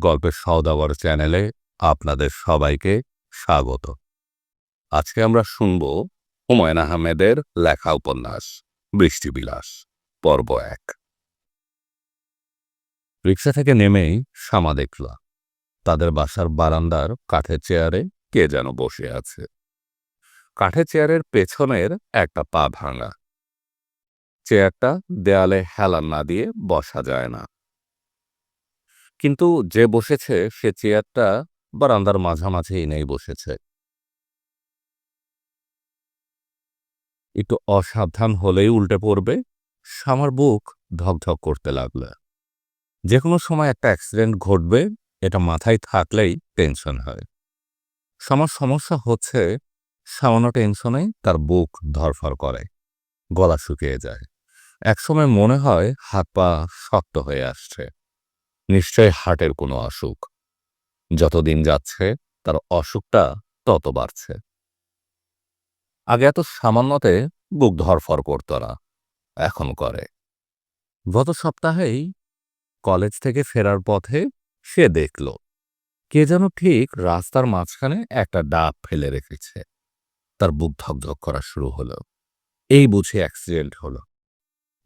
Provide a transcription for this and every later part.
গল্পের সওদাগর চ্যানেলে আপনাদের সবাইকে স্বাগত। আজকে আমরা শুনব হুমায়ুন আহমেদের লেখা উপন্যাস, বৃষ্টিবিলাস, পর্ব এক। রিক্সা থেকে নেমেই শামা দেখল, তাদের বাসার বারান্দার কাঠের চেয়ারে কে যেন বসে আছে। কাঠের চেয়ারের পেছনের একটা পা ভাঙা। চেয়ারটা দেয়ালে হেলান না দিয়ে বসা যায় না। কিন্তু যে বসেছে, সে চেয়ারটা বারান্দার মাঝামাঝি নেই বসেছে। একটু অসাবধান হলেই উল্টে পড়বে। সামার বুক ধকধক করতে লাগল। যে কোনো সময় একটা অ্যাক্সিডেন্ট ঘটবে, এটা মাথায় থাকলেই টেনশন হয়। সামার সমস্যা হচ্ছে, সামান্য টেনশনে তার বুক ধরফর করে। গলা শুকিয়ে যায়। একসময় মনে হয় হাত পা শক্ত হয়ে আসছে। নিশ্চয় হার্টের কোনো অসুখ। যতদিন যাচ্ছে, তার অসুখটা তত বাড়ছে। আগে এত সামান্যতে বুক ধরফর করত না, এখন করে। গত সপ্তাহেই কলেজ থেকে ফেরার পথে সে দেখল, কে যেন ঠিক রাস্তার মাঝখানে একটা ডাব ফেলে রেখেছে। তার বুক ধকধক করা শুরু হলো। এই বুঝে অ্যাক্সিডেন্ট হলো।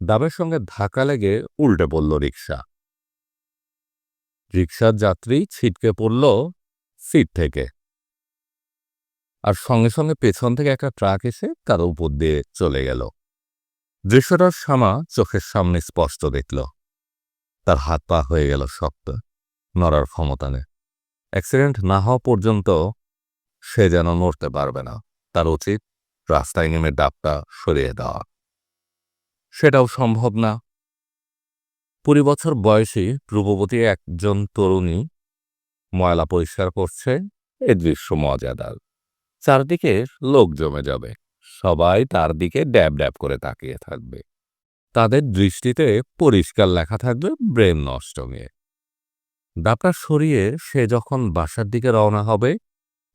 ডাবের সঙ্গে ধাক্কা লেগে উল্টে পড়ল রিক্সা রিক্সার যাত্রী ছিটকে পড়ল সিট থেকে। আর সঙ্গে সঙ্গে পেছন থেকে একটা ট্রাক এসে তার উপর দিয়ে চলে গেল। দৃশ্যটার সামা চোখের সামনে স্পষ্ট দেখল। তার হাত পা হয়ে গেল শক্ত, নড়ার ক্ষমতা নেই। অ্যাক্সিডেন্ট না হওয়া পর্যন্ত সে যেন নড়তে পারবে না। তার উচিত রাস্তায় নেমে ডাবটা সরিয়ে দেওয়া। সেটাও সম্ভব না। কুড়ি বছর বয়সী রূপবতী একজন তরুণী ময়লা পরিষ্কার করছে। এ দৃশ্য মজাদার। চারদিকে লোক জমে যাবে। সবাই তার দিকে ড্যাব ড্যাব করে তাকিয়ে থাকবে। তাদের দৃষ্টিতে পরিষ্কার লেখা থাকবে ব্রেন নষ্ট নিয়ে। ডাবটা সরিয়ে সে যখন বাসার দিকে রওনা হবে,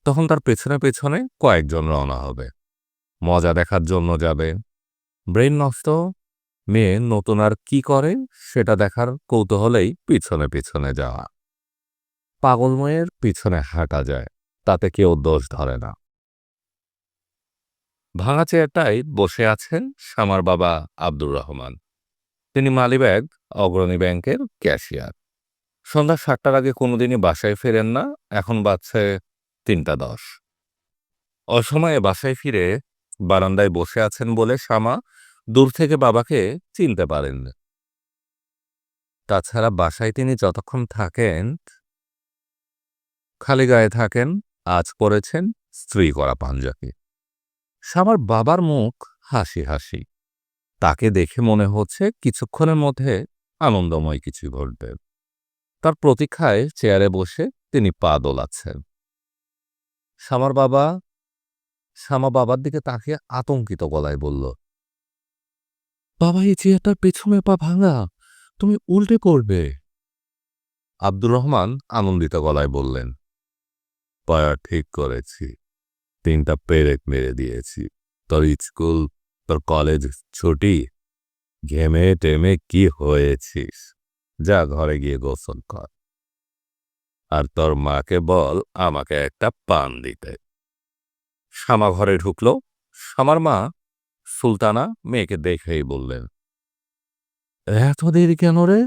তখন তার পেছনে পেছনে কয়েকজন রওনা হবে। মজা দেখার জন্য যাবে। ব্রেন নষ্ট মেয়ে নতুন আর কি করে সেটা দেখার কৌতূহলেই পিছনে পিছনে যাওয়া। পাগলময়ের পিছনে হাঁটা যায়, তাতে কেউ দোষ ধরে না। ভাঙা চেয়ারটায় বসে আছেন শামার বাবা আব্দুর রহমান। তিনি মালিব্যাগ অগ্রণী ব্যাংকের ক্যাশিয়ার। সন্ধ্যা সাতটার আগে কোনোদিনই বাসায় ফেরেন না, এখন বাজছে তিনটা দশ। অসময়ে বাসায় ফিরে বারান্দায় বসে আছেন বলে শামা দূর থেকে বাবাকে চিনতে পারেন। তাছাড়া বাসায় তিনি যতক্ষণ থাকেন, খালি গায়ে থাকেন আজ পরেছেন, স্ত্রী করা পাঞ্জাবি শামার বাবার মুখ হাসি হাসি। তাকে দেখে মনে হচ্ছে কিছুক্ষণের মধ্যে আনন্দময় কিছু ঘটবে। তার প্রতীক্ষায় চেয়ারে বসে তিনি পা দোলাচ্ছেন। শামার বাবা শামা বাবার দিকে তাকিয়ে আতঙ্কিত গলায় বলল বাবা, এই চেয়ারটার পেছনে পা ভাঙা। তুমি উল্টে করবে আব্দুর রহমান আনন্দিত গলায় বললেন, পায়া ঠিক করেছি। তিনটা পেরেক মেরে দিয়েছি। তোর স্কুল, তোর কলেজ ছুটি। ঘেমে টেমে কি হয়েছিস? যা ঘরে গিয়ে গোসল কর। আর তোর মাকে বল, আমাকে একটা পান দিতে। শামা ঘরে ঢুকল। শামার মা সুলতানা মেয়েকে দেখেই বললেন, এত দেরি কেন রে?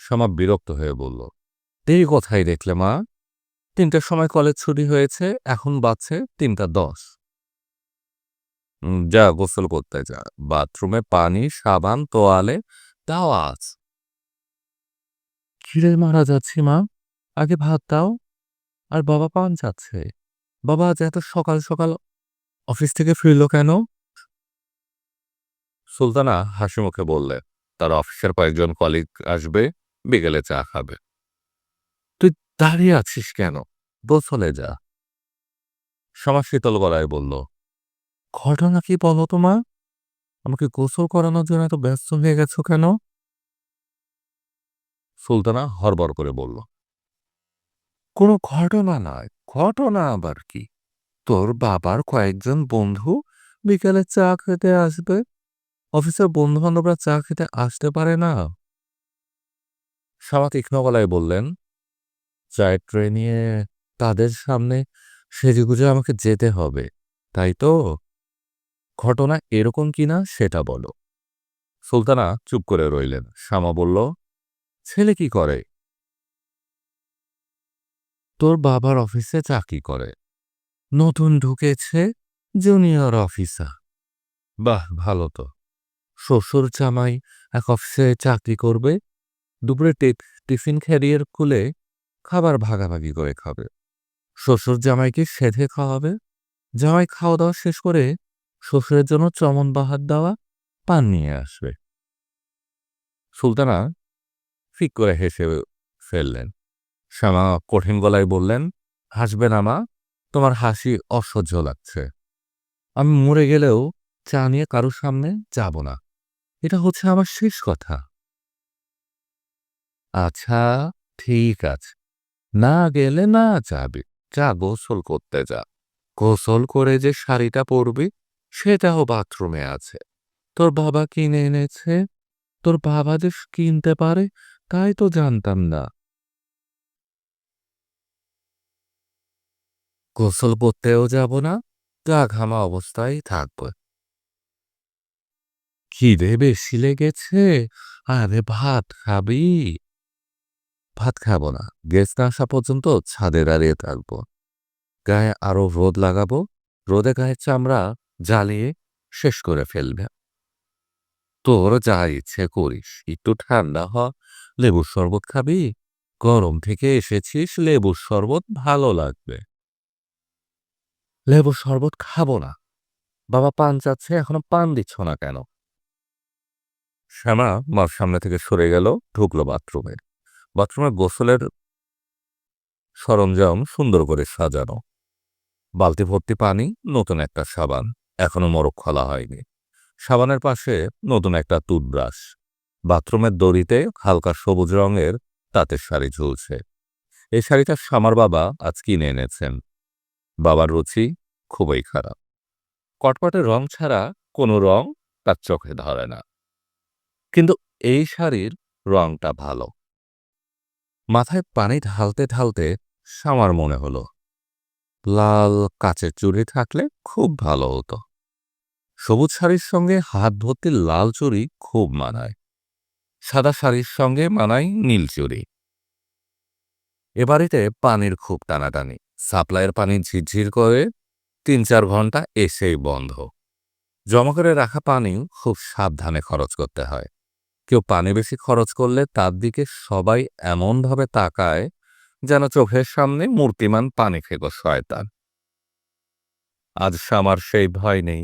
শামা বিরক্ত হয়ে বলল, দেরি কোথায় দেখলে মা? তিনটার সময় কলেজ ছুটি হয়েছে, এখন বাজছে তিনটা দশ। যা গোসল করতে যা, বাথরুমে পানি, সাবান, তোয়ালে, তাও আজ। কিরে মারা যাচ্ছি মা? আগে ভাত দাও। আর বাবা পান যাচ্ছে। বাবা আজ এত সকাল সকাল অফিস থেকে ফিরল কেন? সুলতানা হাসি মুখে বললে, তার অফিসের কয়েকজন কলিগ আসবে, বিকেলে চা খাবে। তুই দাঁড়িয়ে আছিস কেন? গোসলে যা। সমাজ শীতল গলায় বলল, ঘটনা কি বলো তোমার আমাকে গোসল করানোর জন্য এত ব্যস্ত হয়ে গেছো কেন? সুলতানা হরবর করে বলল, কোনো ঘটনা নয়। ঘটনা আবার কি? তোর বাবার কয়েকজন বন্ধু বিকেলে চা খেতে আসবে অফিসের বন্ধু বান্ধবরা চা খেতে আসতে পারে না? সামা তীক্ষ্ণ গলায় বললেন, চায়ের ট্রে নিয়ে তাদের সামনে সেজেগুজে আমাকে যেতে হবে, তাই তো? ঘটনা এরকম কিনা সেটা বলো। সুলতানা চুপ করে রইলেন। শ্যামা বলল, ছেলে কি করে? তোর বাবার অফিসে চাকরি করে। নতুন ঢুকেছে জুনিয়র অফিসার। বাহ, ভালো তো। শ্বশুর জামাই এক অফিসে চাকরি করবে, দুপুরে টিফিন ক্যারিয়ার খুলে খাবার ভাগাভাগি করে খাবে। শ্বশুর জামাইকে সেধে খাওয়াবে। জামাই খাওয়া দাওয়া শেষ করে শ্বশুরের জন্য চমন বাহার দেওয়া পান নিয়ে আসবে। সুলতানা ফিক করে হেসে ফেললেন। শ্যামা কঠিন গলায় বললেন, হাসবে না মা, তোমার হাসি অসহ্য লাগছে। আমি মরে গেলেও চা নিয়ে কারোর সামনে যাব না। এটা হচ্ছে আমার শেষ কথা। আচ্ছা ঠিক আছে। না গেলে না যাবি। যা গোসল করতে যা। গোসল করে যে শাড়িটা পরবি, সেটাও বাথরুমে আছে। তোর বাবা কিনে এনেছে? তোর বাবা যে কিনতে পারে, তাই তো জানতাম না। গোসল করতেও যাব না গা ঘামা অবস্থায় থাকব। খিদে বেশি লেগেছে? আরে ভাত খাবি? ভাত খাব না। গেস্ট আসা পর্যন্ত ছাদে দাঁড়িয়ে থাকব। গায়ে আরও রোদ লাগাবো? রোদে গায়ের চামড়া জ্বালিয়ে শেষ করে ফেলবে। তোর যা ইচ্ছে করিস। একটু ঠান্ডা হ। লেবুর শরবত খাবি? গরম থেকে এসেছিস। লেবুর শরবত ভালো লাগবে। লেবুর শরবত খাব না। বাবা পান চাচ্ছে, এখনও পান দিচ্ছ না কেন? শ্যামা মার সামনে থেকে সরে গেল, ঢুকলো বাথরুমে। বাথরুমে গোসলের সরঞ্জাম সুন্দর করে সাজানো। বালতি ভর্তি পানি, নতুন একটা সাবান, এখনও মরক খোলা হয়নি। সাবানের পাশে নতুন একটা টুথব্রাশ। বাথরুমের দড়িতে হালকা সবুজ রঙের তাঁতের শাড়ি ঝুলছে। এই শাড়িটা শ্যামার বাবা আজ কিনে এনেছেন। বাবার রুচি খুবই খারাপ। কটকটে রং ছাড়া কোনো রং তার চোখে ধরে না। কিন্তু এই শাড়ির রংটা ভালো। মাথায় পানি ঢালতে ঢালতে সামার মনে হলো। লাল কাচের চুড়ি থাকলে খুব ভালো হতো। সবুজ শাড়ির সঙ্গে হাত ভর্তি লাল চুড়ি খুব মানায়। সাদা শাড়ির সঙ্গে মানায় নীল চুড়ি। এ বাড়িতে পানির খুব টানাটানি। সাপ্লাইয়ের পানি ঝিরঝির করে তিন চার ঘণ্টা এসেই বন্ধ। জমা করে রাখা পানি খুব সাবধানে খরচ করতে হয়। কেউ পানি বেশি খরচ করলে তার দিকে সবাই এমনভাবে তাকায় যেন চোখের সামনে মূর্তিমান পানি খেকো শয়তান আজ সামার সেই ভয় নেই।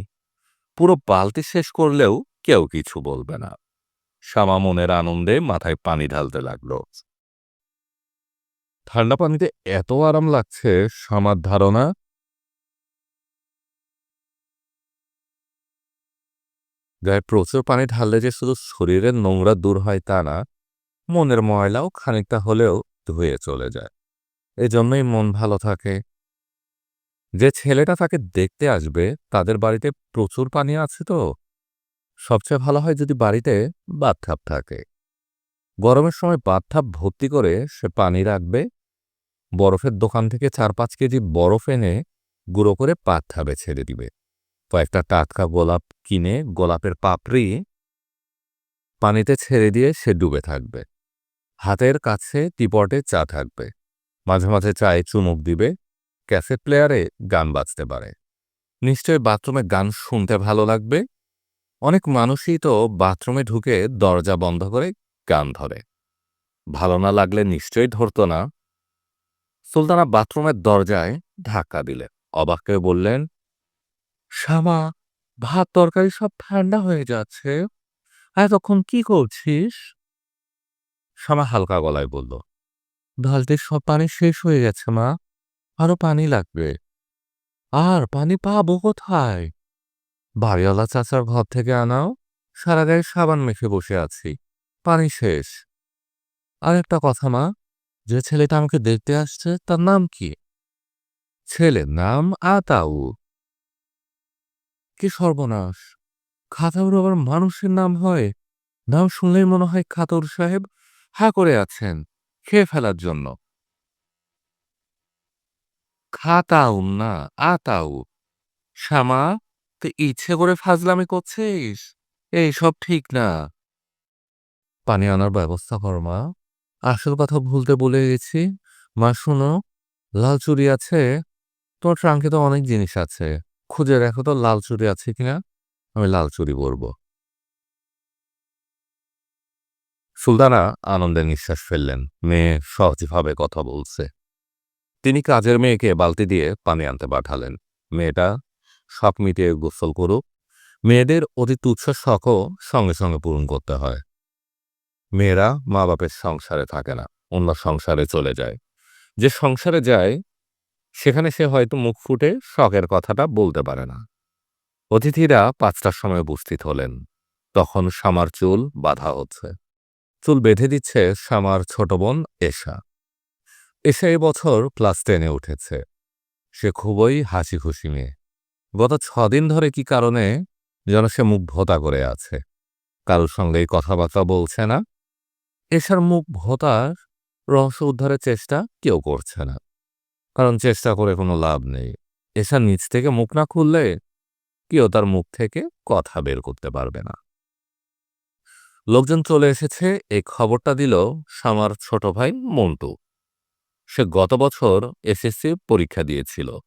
পুরো বালতি শেষ করলেও কেউ কিছু বলবে না। শ্যামা মনের আনন্দে মাথায় পানি ঢালতে লাগল। ঠান্ডা পানিতে এত আরাম লাগছে শ্যামার ধারণা গায়ে প্রচুর পানি ঢাললে যে শুধু শরীরের নোংরা দূর হয় তা না, মনের ময়লাও খানিকটা হলেও ধুয়ে চলে যায়। এজন্যই মন ভালো থাকে। যে ছেলেটা তাকে দেখতে আসবে, তাদের বাড়িতে প্রচুর পানি আছে তো। সবচেয়ে ভালো হয় যদি বাড়িতে বাথটাব থাকে। গরমের সময় বাথটাব ভর্তি করে সে পানি রাখবে। বরফের দোকান থেকে চার পাঁচ কেজি বরফ এনে গুঁড়ো করে বাথটাবে ছেড়ে দিবে। কয়েকটা টাটকা গোলাপ কিনে গোলাপের পাপড়ি পানিতে ছেড়ে দিয়ে সে ডুবে থাকবে। হাতের কাছে টিপটে চা থাকবে। মাঝে মাঝে চায়ে চুমুক দিবে। ক্যাসেট প্লেয়ারে গান বাজতে পারে। নিশ্চয় বাথরুমে গান শুনতে ভালো লাগবে। অনেক মানুষই তো বাথরুমে ঢুকে দরজা বন্ধ করে গান ধরে। ভালো না লাগলে নিশ্চয়ই ধরত না। সুলতানা বাথরুমের দরজায় ধাক্কা দিলে অবাক হয়ে বললেন শ্যামা ভাত তরকারি সব ঠান্ডা হয়ে যাচ্ছে। এতক্ষণ কি করছিস? শ্যামা হালকা গলায় বলল বালতির সব পানি শেষ হয়ে গেছে মা। আরও পানি লাগবে। আর পানি পাবো কোথায়? বাড়িওয়ালা চাচার ঘর থেকে আনাও। সারা গায়ে সাবান মেখে বসে আছি। পানি শেষ। আর একটা কথা মা। যে ছেলেটা আমাকে দেখতে আসছে তার নাম কি? ছেলের নাম আতাউ কি সর্বনাশ? খাতাউর আবার মানুষের নাম হয়? নাম শুনলেই মনে হয় খাতর সাহেব হা করে আছেন, খেয়ে ফেলার জন্য। খাতাউন না, আতাউ। শ্যামা, তুই ইচ্ছে করে ফাজলামি করছিস? এই সব ঠিক না। পানি আনার ব্যবস্থা কর, মা। আসল কথা ভুলতে বলে গেছি। মা, শোনো, লাল চুরি আছে, তোমার ট্রাঙ্কে তো অনেক জিনিস আছে। খুঁজে দেখো তো লাল চুড়ি আছে কিনা? আমি লাল চুড়ি পরব। সুলতানা আনন্দের নিঃশ্বাস ফেললেন। মেয়ে সহজভাবে কথা বলছে। তিনি কাজের মেয়েকে বালতি দিয়ে পানি আনতে পাঠালেন। মেয়েটা শখ মিটিয়ে গোসল করুক। মেয়েদের অতি তুচ্ছ শখও সঙ্গে সঙ্গে পূরণ করতে হয়। মেয়েরা মা বাপের সংসারে থাকে না, অন্য সংসারে চলে যায়। যে সংসারে যায় সেখানে সে হয়তো মুখ ফুটে শখের কথাটা বলতে পারে না। অতিথিরা পাঁচটার সময় উপস্থিত হলেন। তখন শামার চুল বাধা হচ্ছে। চুল বেঁধে দিচ্ছে শামার ছোট বোন এশা। এশা এবছর ক্লাস টেনে উঠেছে। সে খুবই হাসি খুশি মেয়ে। গত ছদিন ধরে কি কারণে যেন সে মুখ ভোতা করে আছে? কারোর সঙ্গেই কথাবার্তা বলছে না? এশার মুখ ভোতার রহস্য উদ্ধারের চেষ্টা কেউ করছে না। কারণ চেষ্টা করে কোনো লাভ নেই। এশা নিচ থেকে মুখ না খুললে কেউ তার মুখ থেকে কথা বের করতে পারবে না। লোকজন চলে এসেছে এই খবরটা দিল সামার ছোট ভাই মন্টু। সে গত বছর এসএসসি পরীক্ষা দিয়েছিল।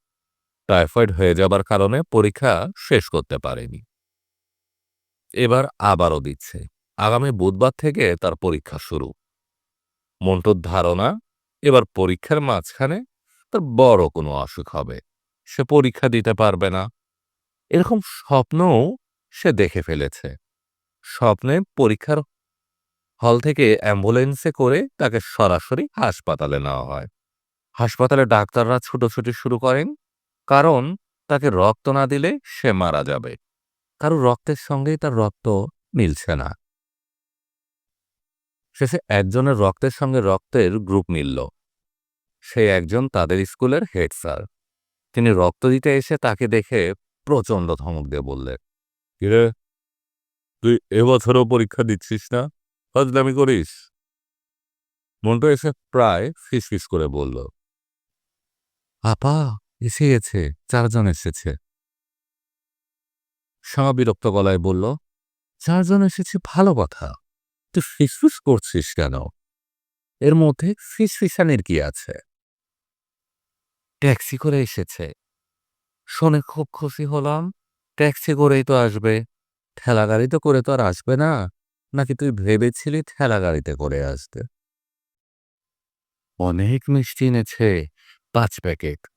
টাইফয়েড হয়ে যাবার কারণে পরীক্ষা শেষ করতে পারেনি। এবার আবারও দিচ্ছে। আগামী বুধবার থেকে তার পরীক্ষা শুরু। মন্টুর ধারণা, এবার পরীক্ষার মাঝখানে তার বড় কোনো অসুখ হবে। সে পরীক্ষা দিতে পারবে না। এরকম স্বপ্নও সে দেখে ফেলেছে। স্বপ্নে পরীক্ষার হল থেকে অ্যাম্বুলেন্সে করে তাকে সরাসরি হাসপাতালে নেওয়া হয়। হাসপাতালে ডাক্তাররা ছুটোছুটি শুরু করেন, কারণ তাকে রক্ত না দিলে সে মারা যাবে। কারও রক্তের সঙ্গেই তার রক্ত মিলছে না। শেষে একজনের রক্তের সঙ্গে রক্তের গ্রুপ মিলল। সে একজন তাদের স্কুলের হেড স্যার। তিনি রক্ত দিতে এসে তাকে দেখে প্রচণ্ড ধমক দিয়ে বললেন, কিরে? তুই এবছরও পরীক্ষা দিচ্ছিস না? ফাজলামি করিস? মন্টু এসে প্রায় ফিসফিস করে বলল, আপা, এসে গেছে, চারজন এসেছে। সামা বিরক্ত গলায় বলল, চারজন এসেছে ভালো কথা, তুই ফিসফিস করছিস কেন? এর মধ্যে ফিসফিসানির কি আছে? ট্যাক্সি করে এসেছে। শুনে খুব খুশি হলাম, ট্যাক্সি করেই তো আসবে। ঠেলা গাড়িতে করে তো আর আসবে না, নাকি তুই ভেবেছিলি ঠেলা গাড়িতে করে আসবে অনেক মিষ্টি এনেছে, পাঁচ প্যাকেট।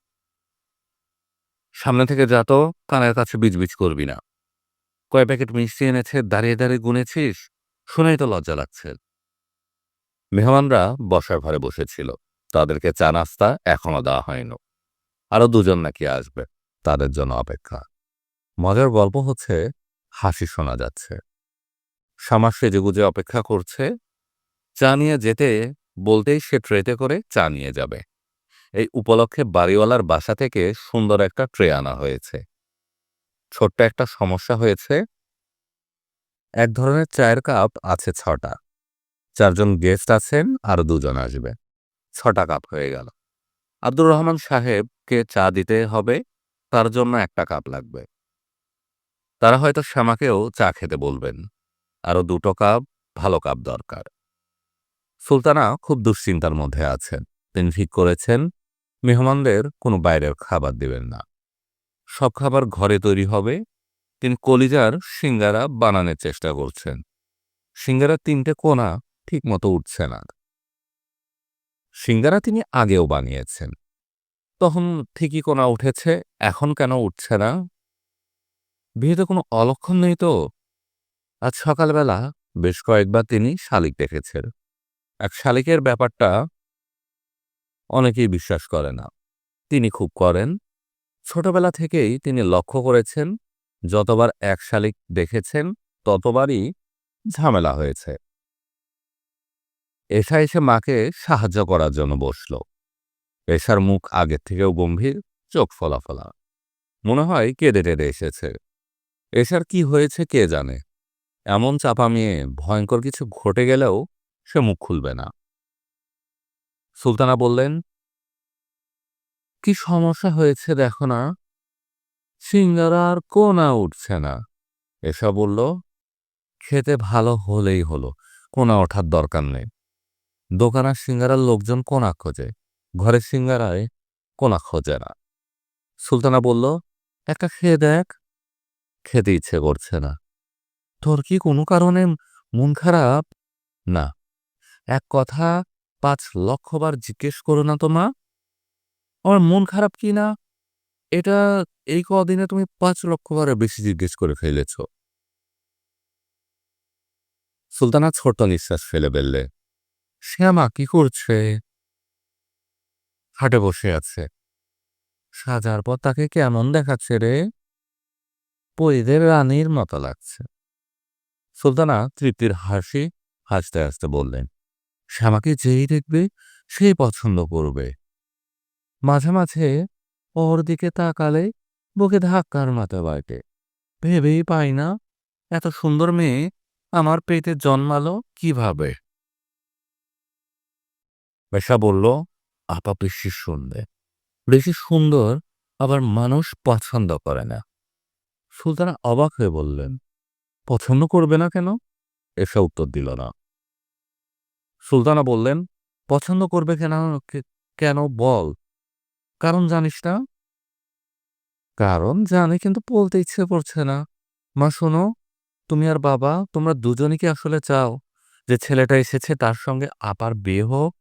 সামনে থেকে যা তো, কানের কাছে বিজবিজ করবি না। কয় প্যাকেট মিষ্টি এনেছে, দাঁড়িয়ে দাঁড়িয়ে গুনেছিস? শুনেই তো লজ্জা লাগছে। মেহমানরা বসার ঘরে বসেছিল। তাদেরকে চা নাস্তা এখনও দেওয়া হয়নি। আরও দুজন নাকি আসবে তাদের জন্য অপেক্ষা। মজার গল্প হচ্ছে, হাসি শোনা যাচ্ছে। সামার সেজেগুজে অপেক্ষা করছে, চা নিয়ে যেতে বলতেই সে ট্রেতে করে চা নিয়ে যাবে। এই উপলক্ষে বাড়িওয়ালার বাসা থেকে সুন্দর একটা ট্রে আনা হয়েছে। ছোট্ট একটা সমস্যা হয়েছে, এক ধরনের চায়ের কাপ আছে ছটা। চারজন গেস্ট আছেন, আর দুজন আসবে। ছটা কাপ হয়ে গেল। আব্দুর রহমান সাহেবকে চা দিতে হবে, তার জন্য একটা কাপ লাগবে। তারা হয়তো শ্যামাকেও চা খেতে বলবেন। আরও দুটো কাপ ভালো কাপ দরকার। সুলতানা খুব দুশ্চিন্তার মধ্যে আছেন। তিনি ঠিক করেছেন, মেহমানদের কোনো বাইরের খাবার দেবেন না। সব খাবার ঘরে তৈরি হবে। তিনি কলিজার সিঙ্গারা বানানোর চেষ্টা করছেন। সিঙ্গারা তিনটে কোনা ঠিক মতো উঠছে না। সিঙ্গারা তিনি আগেও বানিয়েছেন। তখন ঠিকই কোনা উঠেছে, এখন কেন উঠছে না? বিয়েতে কোনো অলক্ষণ নেই তো? আজ সকালবেলা বেশ কয়েকবার তিনি শালিক দেখেছেন। এক শালিকের ব্যাপারটা অনেকেই বিশ্বাস করে না। তিনি খুব করেন। ছোটবেলা থেকেই তিনি লক্ষ্য করেছেন, যতবার এক শালিক দেখেছেন, ততবারই ঝামেলা হয়েছে। এসা এসে মাকে সাহায্য করার জন্য বসল। এশার মুখ আগের থেকেও গম্ভীর, চোখ ফলাফলা। মনে হয় কেঁদে টেঁদে এসেছে। এশার কি হয়েছে কে জানে? এমন চাপা মেয়ে ভয়ঙ্কর কিছু ঘটে গেলেও সে মুখ খুলবে না। সুলতানা বললেন, কি সমস্যা হয়েছে দেখো না। সিঙ্গারা আর কোনা উঠছে না। এসা বলল, খেতে ভালো হলেই হলো। কোনা ওঠার দরকার নেই। দোকানের সিঙ্গারার লোকজন কোনা খোঁজে। ঘরের সিঙ্গারায় কোনা খোঁজে না। সুলতানা বলল একটা খেয়ে দেখ, খেতে ইচ্ছে করছে না। তোর কি কোনো কারণে মন খারাপ? না। এক কথা, পাঁচ লক্ষবার জিজ্ঞেস করো না তো মা। আমার মন খারাপ কি না? এটা এই কদিনে তুমি পাঁচ লক্ষবার বেশি জিজ্ঞেস করে ফেলেছ। সুলতানা ছোট্ট নিঃশ্বাস ফেলে বেললে, শ্যামা, কি করছে? হাটে বসে আছে। সাজার পর তাকে কেমন দেখাচ্ছে রে? পরিদের রানীর মতো লাগছে। সুলতানা তৃপ্তির হাসি হাসতে হাসতে বললেন শ্যামাকে যেই দেখবে, সেই পছন্দ করবে। মাঝে মাঝে ওর দিকে তাকালে বুকে ধাক্কার মাথা বাটে। ভেবেই পাই না, এত সুন্দর মেয়ে আমার পেটে জন্মালো কীভাবে? বেশা বলল আপা বেশি সুন্দর বেশি সুন্দর আবার মানুষ পছন্দ করে না। সুলতানা অবাক হয়ে বললেন, পছন্দ করবে না কেন? এসে উত্তর দিল না। সুলতানা বললেন, পছন্দ করবে কেন কেন বল। কারণ জানিস না? কারণ জানি, কিন্তু বলতে ইচ্ছে করছে না। মা, শোনো, তুমি আর বাবা, তোমরা দুজনই কি আসলে চাও যে ছেলেটা এসেছে তার সঙ্গে আপার বিয়ে হোক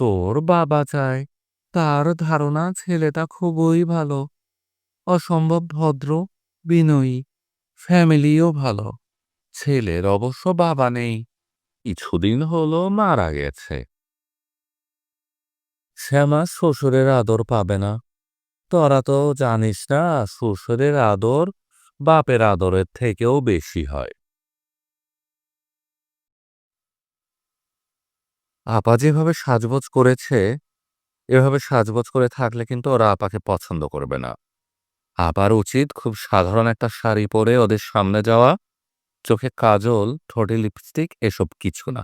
তোর বাবা চায়, তার ধারণা ছেলেটা খুবই ভালো। অসম্ভব ভদ্র, বিনয়ী, ফ্যামিলিও ভালো। ছেলের অবশ্য বাবা নেই। কিছুদিন হলো মারা গেছে। শ্যামা শ্বশুরের আদর পাবে না। তোরা তো জানিস না, শ্বশুরের আদর বাপের আদরের থেকেও বেশি হয়। আপা যেভাবে সাজগোজ করেছে, এভাবে সাজগোজ করে থাকলে কিন্তু ওরা আপাকে পছন্দ করবে না। আপার উচিত খুব সাধারণ একটা শাড়ি পরে ওদের সামনে যাওয়া, চোখে কাজল, ঠোঁটে লিপস্টিক এসব কিছু না।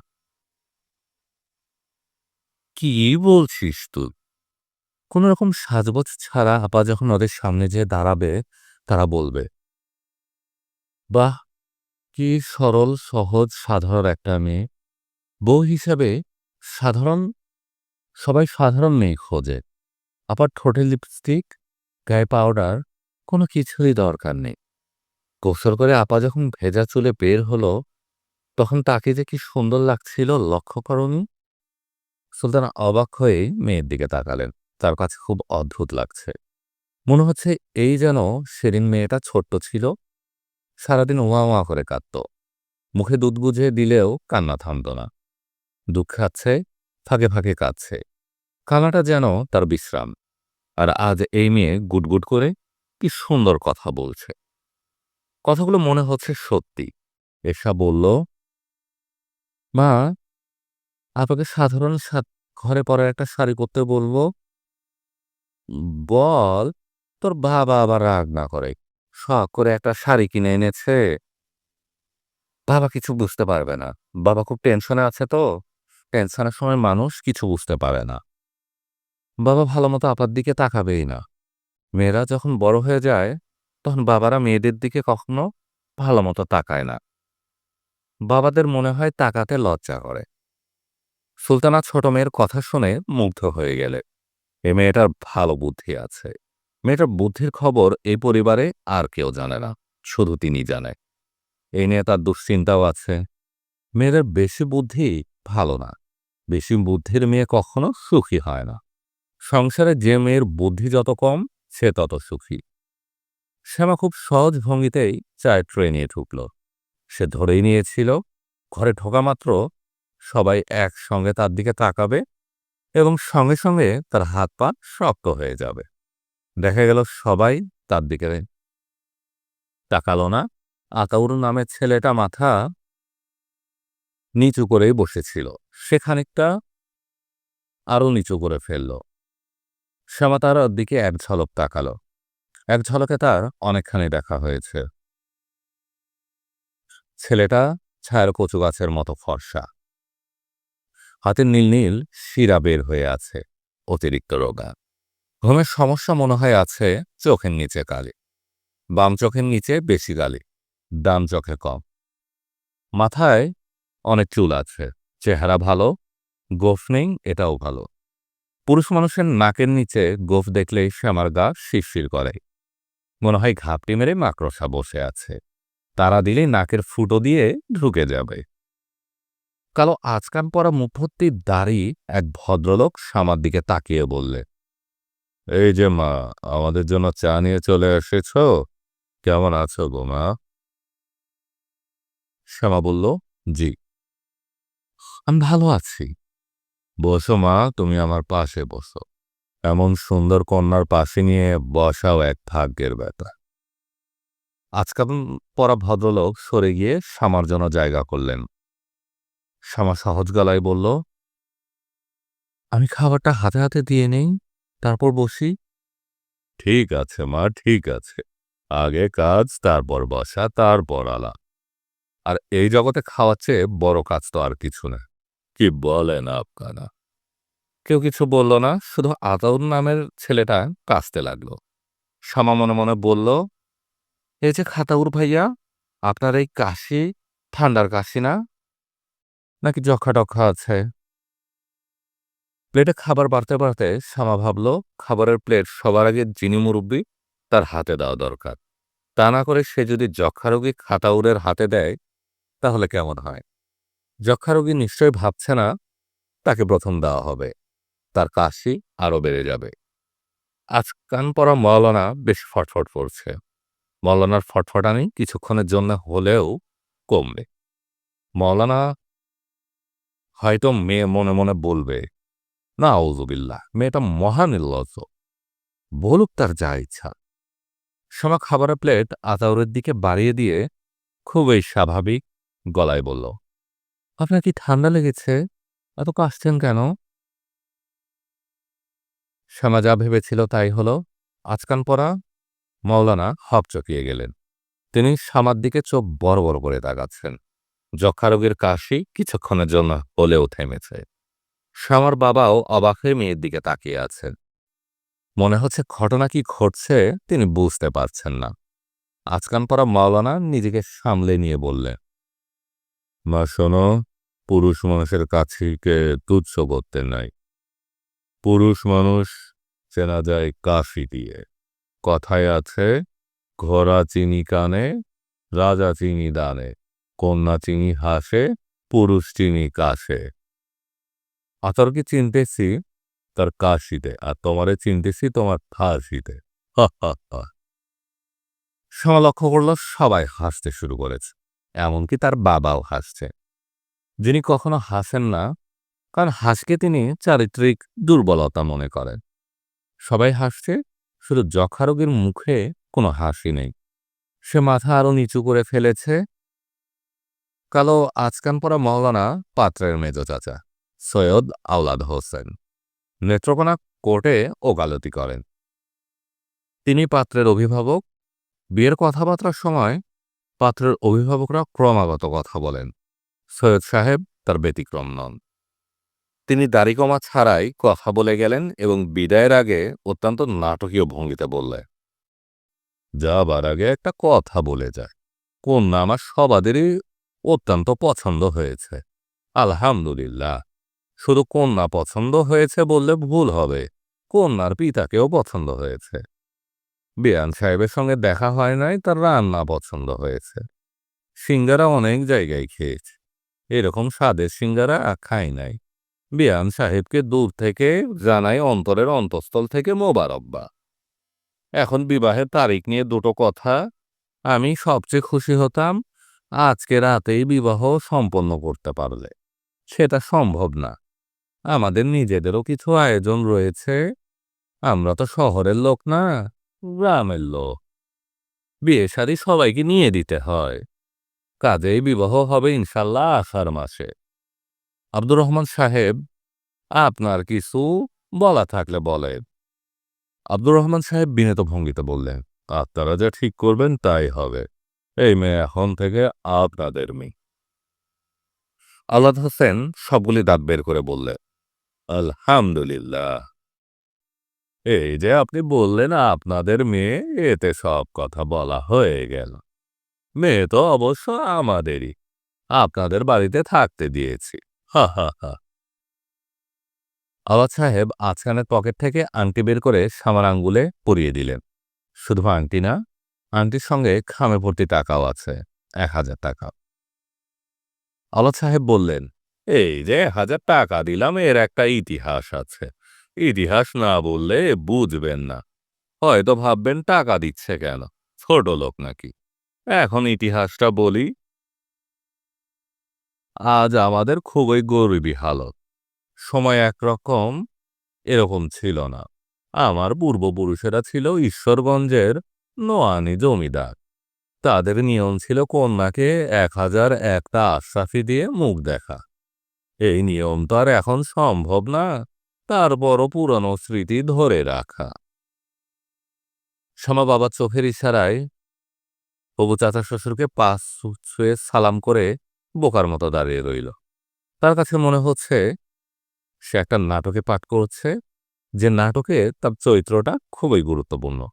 কি বলছিস তুই? কোন রকম ছাড়া আপা যখন ওদের সামনে যেয়ে দাঁড়াবে, তারা বলবে, বাহ, কি সরল, সহজ, সাধারণ একটা মেয়ে। বউ হিসাবে সাধারণ, সবাই সাধারণ মেয়ে খোঁজে। আবার ঠোঁটে লিপস্টিক গায়ে পাউডার কোনো কিছুরই দরকার নেই। গোসল করে আপা যখন ভেজা চুলে বের হলো, তখন তাকে যে কি সুন্দর লাগছিল, লক্ষ্য করনি? সুলতানা অবাক হয়ে মেয়ের দিকে তাকালেন। তার কাছে খুব অদ্ভুত লাগছে। মনে হচ্ছে এই যেন সেদিন মেয়েটা ছোট্ট ছিল, সারাদিন ওয়া ওয়া করে কাঁদত। মুখে দুধ বুঝে দিলেও কান্না থামত না। দুঃখ খাচ্ছে ফাঁকে ফাঁকে কাঁদছে। কান্নাটা যেন তার বিশ্রাম। আর আজ এই মেয়ে গুটগুট করে কি সুন্দর কথা বলছে। কথাগুলো মনে হচ্ছে সত্যি। এসা বলল, মা, আপনাকে সাধারণ ঘরে পরে একটা শাড়ি করতে বলব। বল, তোর বাবা আবার রাগ না করে, শখ করে একটা শাড়ি কিনে এনেছে। বাবা কিছু বুঝতে পারবে না। বাবা খুব টেনশনে আছে তো। টেনশনের সময় মানুষ কিছু বুঝতে পারে না। বাবা ভালো মতো আপার দিকে তাকাবেই না। মেয়েরা যখন বড় হয়ে যায়, তখন বাবারা মেয়েদের দিকে কখনো ভালো মতো তাকায় না। বাবাদের মনে হয় তাকাতে লজ্জা করে। সুলতানা ছোট মেয়ের কথা শুনে মুগ্ধ হয়ে গেলে। এ মেয়েটার ভালো বুদ্ধি আছে। মেয়েটার বুদ্ধির খবর এই পরিবারে আর কেউ জানে না, শুধু তিনি জানে। এই নিয়ে তার দুশ্চিন্তাও আছে। মেয়েদের বেশি বুদ্ধি ভালো না। বেশি বুদ্ধির মেয়ে কখনো সুখী হয় না। সংসারে যে মেয়ের বুদ্ধি যত কম, সে তত সুখী। শ্যামা খুব সহজ ভঙ্গিতেই চায়ের ট্রে নিয়ে ঢুকল। সে ধরেই নিয়েছিল, ঘরে ঢোকা মাত্র সবাই একসঙ্গে তার দিকে তাকাবে এবং সঙ্গে সঙ্গে তার হাত পা শক্ত হয়ে যাবে। দেখা গেল সবাই তার দিকে তাকালো না। আতাউর নামের ছেলেটা মাথা নিচু করেই বসেছিল। সে খানিকটা আরও নিচু করে ফেলল। শ্যামা তার দিকে এক ঝলক তাকালো। এক ঝলকে তার অনেকখানি দেখা হয়েছে। ছেলেটা ছায়ার কচু গাছের মতো ফর্সা। হাতের নীল নীল শিরা বের হয়ে আছে, অতিরিক্ত রোগা। ঘুমের সমস্যা মনে হয় আছে চোখের নিচে কালি। বাম চোখের নিচে বেশি কালি, ডান চোখে কম। মাথায় অনেক চুল আছে। চেহারা ভালো, গোফ নেই, এটাও ভালো। পুরুষ মানুষের নাকের নিচে গোফ দেখলেই শ্যামার গা শিরশির করে। মনে হয় ঘাপটি মেরে মাকড়সা বসে আছে। তারা দিলে নাকের ফুটো দিয়ে ঢুকে যাবে। কালো আজকান পরা মুখভর্তি দাড়ি এক ভদ্রলোক শ্যামার দিকে তাকিয়ে বললে, এই যে মা, আমাদের জন্য চা নিয়ে চলে এসেছ? কেমন আছো গো মা? শ্যামা বলল, জি। আমি ভালো আছি। বসো মা তুমি আমার পাশে বসো। এমন সুন্দর কন্যার পাশে নিয়ে বসাও এক ভাগ্যের ব্যাপার আজকাল পরা ভদ্রলোক সরে গিয়ে শ্যামার জন্য জায়গা করলেন। শ্যামা সহজ গলায় বলল আমি খাবারটা হাতে হাতে দিয়ে নেই তারপর বসি। ঠিক আছে মা ঠিক আছে। আগে কাজ তারপর বসা তারপর আলা আর এই জগতে খাওয়ার চেয়ে বড় কাজ তো আর কিছু না। কি বলেন আপনারা? কেউ কিছু বলল না, শুধু আতাউর নামের ছেলেটা কাঁচতে লাগল। শ্যামা মনে মনে বলল, এই যে খাতাউর ভাইয়া, আপনার এই কাশি, ঠান্ডার কাশি না? নাকি যক্ষা টক্ষা আছে? প্লেটে খাবার বাড়তে বাড়তে শ্যামা ভাবল, খাবারের প্লেট সবার আগে যিনি মুরব্বী, তার হাতে দেওয়া দরকার। তা না করে সে যদি যক্ষা রোগী খাতাউরের হাতে দেয়, তাহলে কেমন হয়? যক্ষা রোগী নিশ্চয় ভাবছে না তাকে প্রথম দেওয়া হবে। তার কাশি আরও বেড়ে যাবে। আজ কান পরা মৌলানা বেশ ফটফট করছে। মৌলানার ফটফটানি কিছুক্ষণের জন্য হলেও কমবে। মৌলানা হয়তো মেয়ে মনে মনে বলবে না আউজুবিল্লাহ মেয়েটা মহানির্লজ্জ বলুক তার যা ইচ্ছা। সমা খাবারের প্লেট আতাউরের দিকে বাড়িয়ে দিয়ে খুবই স্বাভাবিক গলায় বলল আপনার কি ঠান্ডা লেগেছে? এত কাশছেন কেন? শ্যামা যা ভেবেছিল তাই হল। আজকান পরা মৌলানা হক চকিয়ে গেলেন। তিনি শ্যামার দিকে চোখ বড় বড় করে তাকাচ্ছেন। যক্ষা কাশি কিছুক্ষণের জন্য হলেও থেমেছে। শ্যামার বাবাও অবাক হয়ে মেয়ের দিকে তাকিয়ে আছেন। মনে হচ্ছে ঘটনা কি ঘটছে, তিনি বুঝতে পারছেন না। আজকান পরা মাওলানা নিজেকে সামলে নিয়ে বললেন মা, শোনো, পুরুষ মানুষের কাছিকে তুচ্ছ করতে নাই। পুরুষ মানুষ চেনা যায় কাশি দিয়ে। কথায় আছে, ঘোড়া চিনি কানে, রাজা চিনি দানে, কন্যা চিনি হাসে, পুরুষ চিনি কাশে। আতরকে চিনতেছি? তার কাশিতে, আর তোমারে চিনতেছি তোমার ফাঁসিতে হা হা হা। সময় লক্ষ্য করল সবাই হাসতে শুরু করেছে। এমনকি তার বাবাও হাসছে। যিনি কখনো হাসেন না, কারণ হাসকে তিনি চারিত্রিক দুর্বলতা মনে করেন। সবাই হাসছে, শুধু যক্ষারোগীর মুখে কোনো হাসি নেই। সে মাথা আরও নিচু করে ফেলেছে, কালো আজকান পরা মৌলানা পাত্রের মেজ চাচা, সৈয়দ আওলাদ হোসেন। নেত্রকোনা কোর্টে ওকালতি করেন। তিনি পাত্রের অভিভাবক। বিয়ের কথাবার্তার সময় পাত্রের অভিভাবকরা ক্রমাগত কথা বলেন। সৈয়দ সাহেব তার ব্যতিক্রম নন। তিনি দাড়িকমা ছাড়াই কথা বলে গেলেন এবং বিদায়ের আগে অত্যন্ত নাটকীয় ভঙ্গিতে বললেন, যাবার আগে একটা কথা বলে যায় কন্যা আমার সবাদেরই অত্যন্ত পছন্দ হয়েছে। আলহামদুলিল্লাহ। শুধু কন্যা পছন্দ হয়েছে বললে ভুল হবে। কন্যার পিতাকেও পছন্দ হয়েছে। বিয়ান সাহেবের সঙ্গে দেখা হয় নাই, তার রান্না পছন্দ হয়েছে। সিঙ্গারা অনেক জায়গায় খেয়েছে। এরকম স্বাদের সিঙ্গারা খাই নাই। বিয়ান সাহেবকে দূর থেকে জানাই অন্তরের অন্তঃস্থল থেকে মোবারব্বা এখন বিবাহের তারিখ নিয়ে দুটো কথা। আমি সবচেয়ে খুশি হতাম আজকে রাতেই বিবাহ সম্পন্ন করতে পারলে। সেটা সম্ভব না। আমাদের নিজেদেরও কিছু আয়োজন রয়েছে। আমরা তো শহরের লোক না। গ্রামের লোক। বিয়ে শাড়ি সবাইকে নিয়ে দিতে হয়। কাজেই বিবাহ হবে ইনশাল্লাহ আষাঢ় মাসে। আব্দুর রহমান সাহেব, আপনার কিছু বলা থাকলে বলেন। আব্দুর রহমান সাহেব বিনীত ভঙ্গিতে বললেন, আপনারা যা ঠিক করবেন তাই হবে। এই মেয়ে এখন থেকে আপনাদের মেয়ে। আল্লাদ হোসেন সবগুলি দাঁত বের করে বললেন, আলহামদুলিল্লাহ। এই যে আপনি বললেন আপনাদের মেয়ে, এতে সব কথা বলা হয়ে গেল। মেয়ে তো অবশ্য আমাদেরই। আপনাদের বাড়িতে থাকতে দিয়েছি। হা হা হা। আওয়াজ সাহেব আজকানের পকেট থেকে আংটি বের করে সামার আঙ্গুলে পরিয়ে দিলেন। শুধু আংটি না, আংটির সঙ্গে খামে ভর্তি টাকাও আছে, এক হাজার টাকা। আওয়াজ সাহেব বললেন, এই যে হাজার টাকা দিলাম, এর একটা ইতিহাস আছে। ইতিহাস না বললে বুঝবেন না। হয়তো ভাববেন, টাকা দিচ্ছে কেন? ছোট লোক নাকি। এখন ইতিহাসটা বলি। আজ আমাদের খুবই গরিবী হালত। সময় একরকম এরকম ছিল না। আমার পূর্বপুরুষেরা ছিল ঈশ্বরগঞ্জের নোয়ানি জমিদার। তাদের নিয়ম ছিল কন্যাকে এক হাজার একটা আশ্রাফি দিয়ে মুখ দেখা। এই নিয়ম তো আর এখন সম্ভব না। তারপরও পুরনো স্মৃতি ধরে রাখা। শ্যামা বাবার চোখের ইশারায় প্রভু চাচা শ্বশুরকে পাশ ছুঁয়ে সালাম করে বোকার মতো দাঁড়িয়ে রইল। তার কাছে মনে হচ্ছে সে একটা নাটকে পাঠ করছে। যে নাটকে তার চরিত্রটা খুবই গুরুত্বপূর্ণ।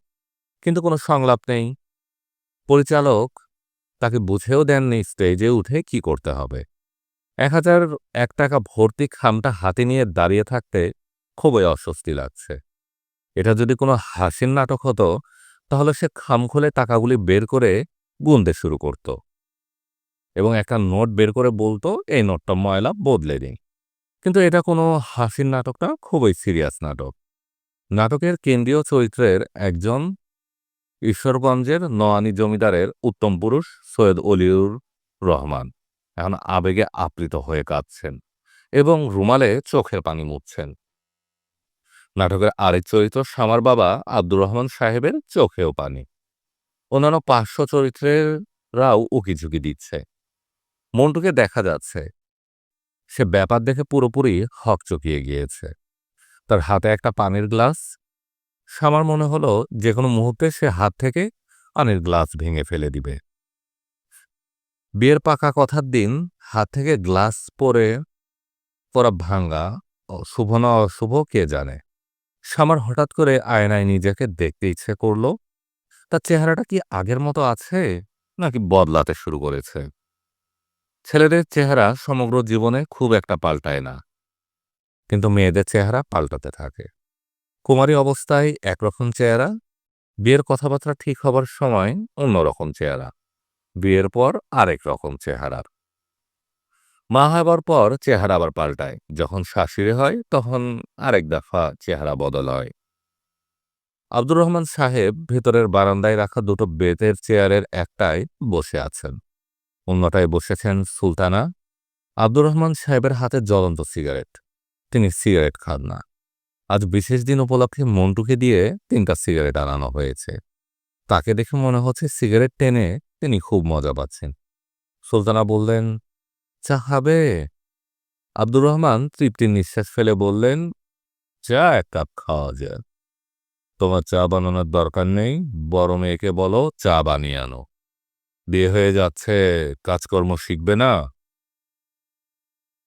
কিন্তু কোনো সংলাপ নেই। পরিচালক তাকে বুঝেও দেননি স্টেজে উঠে কি করতে হবে। এক হাজার এক টাকা ভর্তি খামটা হাতে নিয়ে দাঁড়িয়ে থাকতে খুবই অস্বস্তি লাগছে। এটা যদি কোনো হাসির নাটক হতো, তাহলে সে খাম খুলে টাকাগুলি বের করে গুনতে শুরু করত। এবং একটা নোট বের করে বলতো, এই নোটটা ময়লা, বদলে দিন। কিন্তু এটা কোনো হাসির নাটক না, খুবই সিরিয়াস নাটক। নাটকের কেন্দ্রীয় চরিত্রের একজন ঈশ্বরগঞ্জের নওয়ানি জমিদারের উত্তম পুরুষ সৈয়দ অলিউর রহমান। এখন আবেগে আপ্লিত হয়ে কাঁদছেন এবং রুমালে চোখের পানি মুছছেন। নাটকের আরেক চরিত্র সামার বাবা আব্দুর রহমান সাহেবের চোখেও পানি। অন্যান্য পার্শ্ব চরিত্রেরাও উকিঝুঁকি দিচ্ছে। মন্টুকে দেখা যাচ্ছে। সে ব্যাপার দেখে পুরোপুরি হক চকিয়ে গিয়েছে। তার হাতে একটা পানির গ্লাস। সামার মনে হলো যে কোনো মুহূর্তে সে হাত থেকে পানির গ্লাস ভেঙে ফেলে দিবে। বিয়ের পাকা কথার দিন হাত থেকে গ্লাস পরে, পরা ভাঙ্গা শুভ না অশুভ কে জানে? সামার হঠাৎ করে আয়নায় নিজেকে দেখতে ইচ্ছে করল। তার চেহারাটা কি আগের মতো আছে, নাকি বদলাতে শুরু করেছে? ছেলেদের চেহারা সমগ্র জীবনে খুব একটা পাল্টায় না। কিন্তু মেয়েদের চেহারা পাল্টাতে থাকে। কুমারী অবস্থায় একরকম চেহারা, বিয়ের কথাবার্তা ঠিক হবার সময় অন্যরকম চেহারা। বিয়ের পর আরেক রকম চেহারার। মা হবার পর চেহারা আবার পাল্টায়। যখন শাশুড়ি হয়, তখন আরেক দফা চেহারা বদল হয়। আব্দুর রহমান সাহেব ভেতরের বারান্দায় রাখা দুটো বেতের চেয়ারের একটায় বসে আছেন। অন্যটায় বসেছেন সুলতানা। আব্দুর রহমান সাহেবের হাতে জ্বলন্ত সিগারেট। তিনি সিগারেট খান না। আজ বিশেষ দিন উপলক্ষে মন্টুকে দিয়ে তিনটা সিগারেট আনানো হয়েছে। তাকে দেখে মনে হচ্ছে সিগারেট টেনে তিনি খুব মজা পাচ্ছেন। সুলতানা বললেন চা খাবে আব্দুর রহমান তৃপ্তির নিঃশ্বাস ফেলে বললেন, চা এক কাপ খাওয়া যায়। তোমার চা বানানোর দরকার নেই, বড় মেয়েকে বলো চা বানিয়ে আনো। বিয়ে হয়ে যাচ্ছে, কাজকর্ম শিখবে না?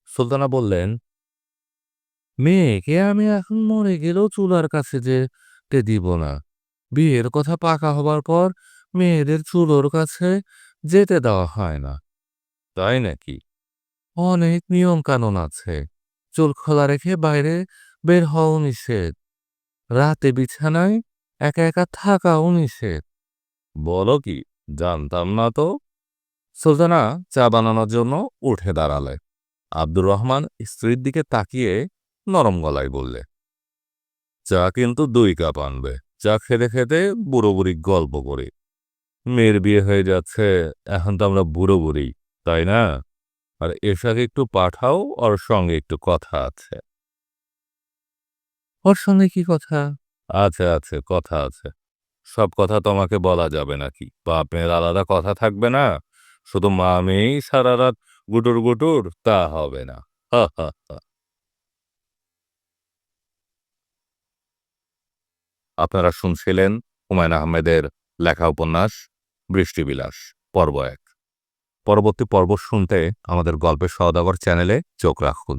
সুলতানা বললেন, মেয়েকে আমি এখন মরে গেলেও চুলার কাছে যে তে দিব না। বিয়ের কথা পাকা হবার পর মেয়েদের চুলোর কাছে যেতে দেওয়া হয় না। তাই নাকি? অনেক নিয়ম কানুন আছে। চুল খোলা রেখে বাইরে বের হওয়া নিষেধ। রাতে বিছানায় একা একা থাকাও নিষেধ। বলো কি, জানতাম না তো? সুলতানা চা বানানোর জন্য উঠে দাঁড়ালে। আব্দুর রহমান স্ত্রীর দিকে তাকিয়ে নরম গলায় বললে, চা কিন্তু দুই কাপ আনবে। চা খেতে খেতে বুড়ো বুড়ি গল্প করি। মেয়ের বিয়ে হয়ে যাচ্ছে, এখন তো আমরা বুড়ো বুড়ি, তাই না? আর এসাকে একটু পাঠাও ওর সঙ্গে একটু কথা আছে। ওর সঙ্গে কি কথা? আছে আছে কথা আছে। সব কথা তোমাকে বলা যাবে নাকি? বাপের আলাদা কথা থাকবে না? শুধু মা মেয়েই সারা রাত গুটুর গুটুর তা হবে না। হা হা হা। আপনারা শুনছিলেন হুমায়ুন আহমেদের লেখা উপন্যাস বৃষ্টিবিলাস পর্ব এক। পরবর্তী পর্ব শুনতে আমাদের গল্পের সদাগর চ্যানেলে চোখ রাখুন।